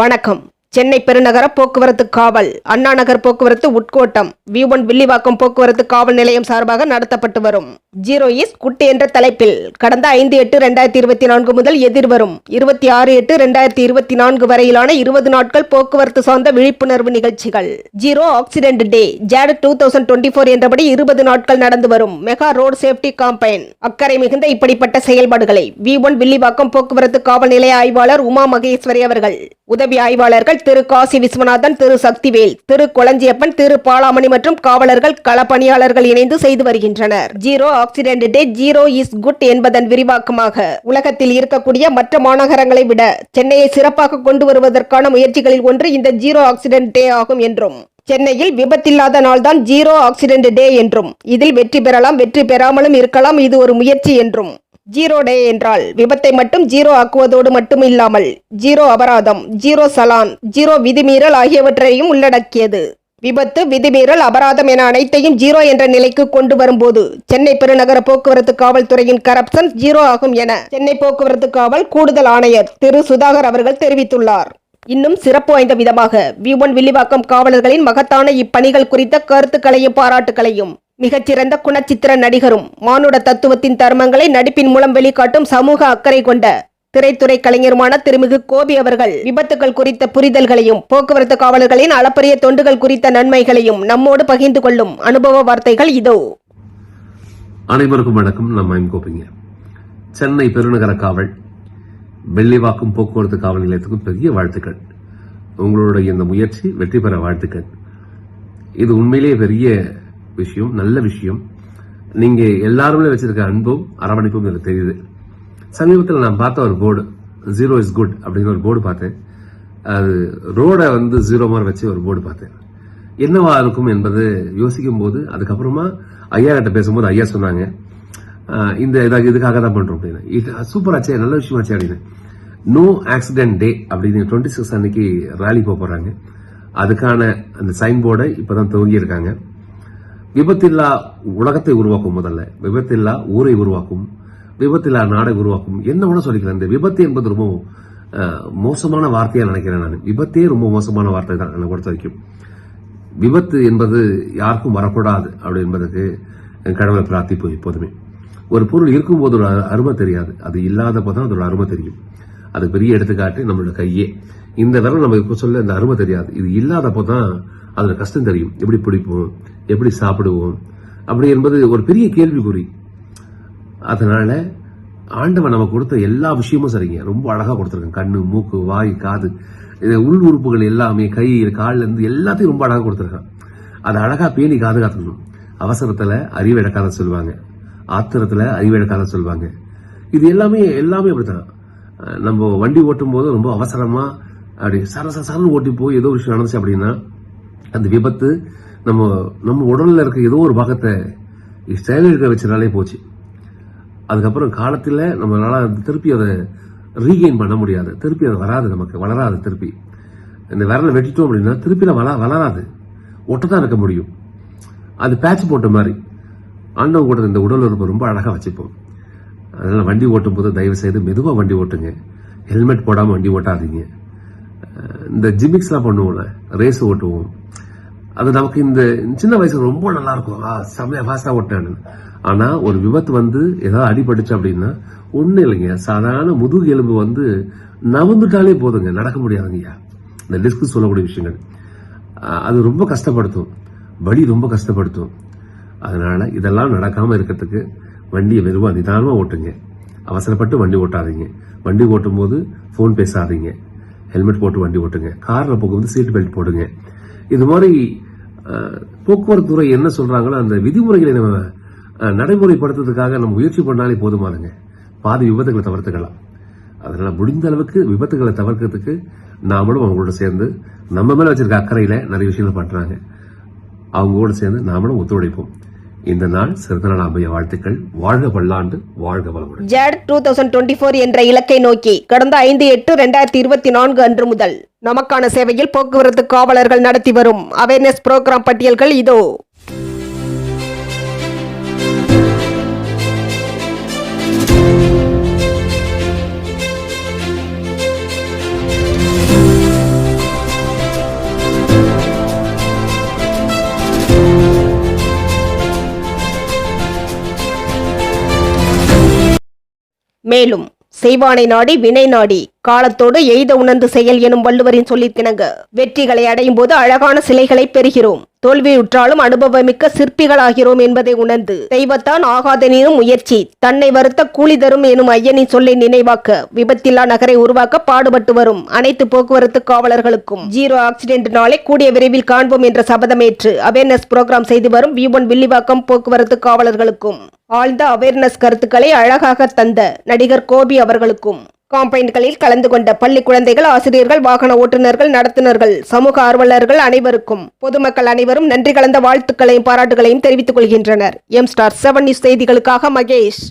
வணக்கம். சென்னை பெருநகர போக்குவரத்து காவல் அண்ணா நகர் போக்குவரத்து உட்கோட்டம் வி ஒன் வில்லிவாக்கம் போக்குவரத்து காவல் நிலையம் சார்பாக நடத்தப்பட்டு வரும். ஜீரோ இஸ் குட் என்ற தலைப்பில் கடந்த ஐந்து எட்டு ரெண்டாயிரத்தி இருபத்தி நான்கு முதல் எதிர்வரும் இருபத்தி ஆறு எட்டு ரெண்டாயிரத்தி இருபத்தி நான்கு வரையிலான இருபது நாட்கள் போக்குவரத்து சார்ந்த விழிப்புணர்வு நிகழ்ச்சிகள். Zero accident day jade two thousand twenty four என்றபடி இருபது நாட்கள் நடந்து வரும். மெகா ரோட் சேஃப்டி காம்பைன் அக்கறை மிகுந்த இப்படிப்பட்ட செயல்பாடுகளை வி ஒன் வில்லிவாக்கம் போக்குவரத்து காவல் நிலைய ஆய்வாளர் உமா மகேஸ்வரி அவர்கள் உதவி ஆய்வாளர்கள் திரு காசி விஸ்வநாதன் திரு சக்திவேல் திரு கொளஞ்சியப்பன் திரு பாலாமணி மற்றும் காவலர்கள் களப்பணியாளர்கள் இணைந்து செய்து வருகின்றனர். Zero accident day zero is good என்பதன் விரிவாக்கமாக உலகத்தில் இருக்கக்கூடிய மற்ற மாநகரங்களை விட சென்னையை சிறப்பாக கொண்டு வருவதற்கான முயற்சிகளில் ஒன்று இந்த ஜீரோ ஆக்சிடென்ட் டே ஆகும் என்றும். சென்னையில் விபத்தில்லாத நாள்தான் ஜீரோ ஆக்சிடென்ட் டே என்றும். இதில் வெற்றி பெறலாம் வெற்றி பெறாமலும் இருக்கலாம் இது ஒரு முயற்சி என்றும். ஜீரோ டே என்றால் விபத்தை மட்டும் ஜீரோ ஆக்குவதோடு மட்டும் இல்லாமல் ஜீரோ அபராதம் ஜீரோ சலான் ஜீரோ விதிமீறல் ஆகியவற்றையும் உள்ளடக்கியது. விபத்து விதிமீறல் அபராதம் என அனைத்தையும் ஜீரோ என்ற நிலைக்கு கொண்டு வரும்போது சென்னை பெருநகர போக்குவரத்து காவல்துறையின் கரப்ஷன் ஜீரோ ஆகும் என சென்னை போக்குவரத்து காவல் கூடுதல் ஆணையர் திரு சுதாகர் அவர்கள் தெரிவித்துள்ளார். இன்னும் சிறப்பு வாய்ந்த விதமாக வி ஒன் வில்லிவாக்கம் காவலர்களின் மகத்தான இப்பணிகள் குறித்த கருத்துக்களையும் பாராட்டுகளையும் மிகச்சிறந்த குணச்சித்திர நடிகரும் மானுட தத்துவத்தின் தர்மங்களை நடிப்பின் மூலம் வெளிக்காட்டும் சமூக அக்கறை கொண்ட திரைத்துறை கலைஞருமான திருமிகு கோபி அவர்கள் விபத்துகள் குறித்த புரிதல்களையும் போக்குவரத்து காவலர்களின் அளப்பரிய தொண்டுகள் குறித்த நன்மைகளையும் நம்மோடு பகிர்ந்து கொள்ளும் அனுபவ வார்த்தைகள் இதோ. அனைவருக்கும் வணக்கம். நான் மயம் கோபிங்க. சென்னை பெருநகர காவல் வெள்ளிவாக்கம் போக்குவரத்து காவல் நிலையத்துக்கும் பெரிய வாழ்த்துக்கள். உங்களுடைய இந்த முயற்சி வெற்றி பெற வாழ்த்துக்கள். இது உண்மையிலேயே பெரிய விஷயம் நல்ல விஷயம். நீங்க எல்லாருமே வச்சிருக்க அன்பும் அரவணைப்பும் எனக்கு தெரியுது. சமீபத்தில் நான் பார்த்த ஒரு போர்டு ஜீரோ இஸ் குட் அப்படின்னு ஒரு போர்டு பார்த்தேன். அது ரோடை வந்து ஜீரோ மாதிரி வச்சு ஒரு போர்டு பார்த்தேன். என்னவா இருக்கும் என்பது யோசிக்கும் போது அதுக்கப்புறமா ஐயா கிட்ட பேசும்போது ஐயா சொன்னாங்க இந்த இதாக இதுக்காக தான் பண்றோம் அப்படின்னு. இது சூப்பர் ஆச்சே நல்ல விஷயம் ஆச்சு அப்படின்னு. நோ ஆக்சிடென்ட் டே அப்படின்னு டுவெண்ட்டி சிக்ஸ் அன்னைக்கு ரேலி போக போறாங்க. அதுக்கான அந்த சைன் போர்டை இப்போதான் துவங்கி இருக்காங்க விபத்தில்லா உலகத்தை உருவாக்கும் முதல்ல. விபத்தில்லா ஊரை உருவாக்கும் விபத்தில்லா நாடை உருவாக்கும். என்ன வேணா சொல்லிக்கிறேன் இந்த விபத்து என்பது ரொம்ப மோசமான வார்த்தையா நினைக்கிறேன் நான். விபத்தே ரொம்ப மோசமான வார்த்தை தான் என்னை பொறுத்த வரைக்கும். விபத்து என்பது யாருக்கும் வரக்கூடாது அப்படி என்பதற்கு என் கடவுளை பிரார்த்திப்போம் எப்போதுமே. ஒரு பொருள் இருக்கும்போது ஒரு அருமை தெரியாது. அது இல்லாதப்போ தான் அதோட அருமை தெரியும். அது பெரிய எடுத்துக்காட்டு நம்மளோட கையே. இந்த விரல் நம்ம இப்போ சொல்ல இந்த அருமை தெரியாது. இது இல்லாதப்போ தான் அதோட கஷ்டம் தெரியும். எப்படி பிடிப்போம்? எப்படி சாப்பிடுவோம்? அப்படி என்பது ஒரு பெரிய கேள்விக்குறி. அதனால ஆண்டவன் நம்ம கொடுத்த எல்லா விஷயமும் சரிங்க. ரொம்ப அழகா கொடுத்துருக்கேன் கண்ணு மூக்கு வாய் காது. இது உள் உறுப்புகள் எல்லாமே கை கால்ல இருந்து எல்லாத்தையும் ரொம்ப அழகா கொடுத்துருக்கான் அதை அழகா பேணி காதுகாத்துக்கணும். அவசரத்துல அறிவு இழக்காத சொல்லுவாங்க. ஆத்திரத்துல அறிவு இழக்காத சொல்லுவாங்க. இது எல்லாமே எல்லாமே அப்படித்தான். நம்ம வண்டி ஓட்டும் போது ரொம்ப அவசரமா அப்படி சர சர சரன்னு ஓட்டி போய் ஏதோ விஷயம் நடந்துச்சு அப்படின்னா அந்த விபத்து நம்ம நம்ம உடலில் இருக்க ஏதோ ஒரு பாகத்தை செயலிழக்க வச்சனாலே போச்சு. அதுக்கப்புறம் காலத்தில் நம்மளால் திருப்பி அதை ரீகெயின் பண்ண முடியாது. திருப்பி அது வராது நமக்கு. வளராது திருப்பி. இந்த விரலை வெட்டிட்டோம் அப்படின்னா திருப்பி அது வள- வளராது. ஒட்டதான் இருக்க முடியும். அது பேட்ச் போட்ட மாதிரி. ஆண்டவன் கூட இந்த உடல் உறுப்பு ரொம்ப அழகாக வச்சுப்போம். அதனால் வண்டி ஓட்டும் போது தயவு செய்து மெதுவாக வண்டி ஓட்டுங்க. ஹெல்மெட் போடாமல் வண்டி ஓட்டாதீங்க. இந்த ஜிமிக்ஸ்லாம் பண்ணுவோம்ல. ரேஸ் ஓட்டுவோம். அது நமக்கு இந்த சின்ன வயசுல ரொம்ப நல்லா இருக்கும் ஆ, செமையா ஃபாஸ்டா ஓட்டானு ஆனா ஒரு விபத்து வந்து ஏதாவது அடிபட்டுச்சு அப்படின்னா ஒண்ணு இல்லைங்க. சாதாரண முதுகு எலும்பு வந்து நவந்துட்டாலே போதுங்க. நடக்க முடியாதுங்கய்யா இந்த டிஸ்க் சொல்லக்கூடிய விஷயங்கள். அது ரொம்ப கஷ்டப்படுத்தும். வலி ரொம்ப கஷ்டப்படுத்தும். அதனால இதெல்லாம் நடக்காம இருக்கிறதுக்கு வண்டியை வெறும் நிதானமாக ஓட்டுங்க. அவசரப்பட்டு வண்டி ஓட்டாதீங்க. வண்டி ஓட்டும் போது ஃபோன் பேசாதீங்க. ஹெல்மெட் போட்டு வண்டி ஓட்டுங்க. காரில் போகும்போது சீட் பெல்ட் போடுங்க. இது மாதிரி போக்குவரத்து துறை என்ன சொல்றாங்களோ அந்த விதிமுறைகளை நம்ம நடைமுறைப்படுத்துறதுக்காக நம்ம முயற்சி பண்ணாலே போதுமானுங்க. பாதி விபத்துகளை தவிர்த்துக்கலாம். அதனால முடிந்த அளவுக்கு விபத்துகளை தவிர்க்கிறதுக்கு நாமளும் அவங்களோட சேர்ந்து நம்ம மேல வச்சிருக்க அக்கறையில நிறைய விஷயங்கள் பண்றாங்க. அவங்களோட சேர்ந்து நாமளும் ஒத்துழைப்போம். இந்த நாள் சிறந்த நாள் அமைய வாழ்த்துக்கள். வாழ்க பல்லாண்டு வாழ்க வளமுடன். Jade two thousand twenty four என்ற இலக்கை நோக்கி கடந்த ஐந்து எட்டு ரெண்டாயிரத்தி இருபத்தி நான்கு அன்று முதல் நமக்கான சேவையில் போக்குவரத்து காவலர்கள் நடத்தி வரும் அவேர்னஸ் புரோகிராம் பட்டியல்கள் இதோ. மேலும் செய்வானை நாடி வினை நாடி காலத்தோடு எய்த உணர்ந்து செயல் எனும் வள்ளுவரின் சொல்லித்திணங்க வெற்றிகளை அடையும் போது அழகான சிலைகளை பெறுகிறோம். தோல்வியுற்றாலும் அனுபவமிக்க சிற்பிகளாகிறோம் என்பதை உணர்ந்து தெய்வத்தான் ஆகாதெனினும் முயற்சி. தன்னை வருத்த கூலி தரும் எனும் ஐயனின் சொல்லை நினைவாக்க விபத்தில்லா நகரை உருவாக்க பாடுபட்டு வரும் அனைத்து போக்குவரத்து காவலர்களுக்கும் ஜீரோ ஆக்சிடென்ட் நாளை கூடிய விரைவில் காண்போம் என்ற சபதமேற்று அவேர்னஸ் புரோகிராம் செய்து வரும் வியூபன் வில்லிவாக்கம் போக்குவரத்து காவலர்களுக்கும். ஆழ்ந்த அவேர்னஸ் கருத்துக்களை அழகாக தந்த நடிகர் கோபி அவர்களுக்கும். காம்பைன்களில் கலந்து கொண்ட பள்ளி குழந்தைகள் ஆசிரியர்கள் வாகன ஓட்டுநர்கள் நடத்துனர்கள் சமூக ஆர்வலர்கள் அனைவருக்கும் பொதுமக்கள் அனைவரும் நன்றி கலந்த வாழ்த்துக்களையும் பாராட்டுகளையும் தெரிவித்துக் கொள்கின்றனர். எம் ஸ்டார் செவன் நியூஸ் செய்திகளுக்காக மகேஷ்.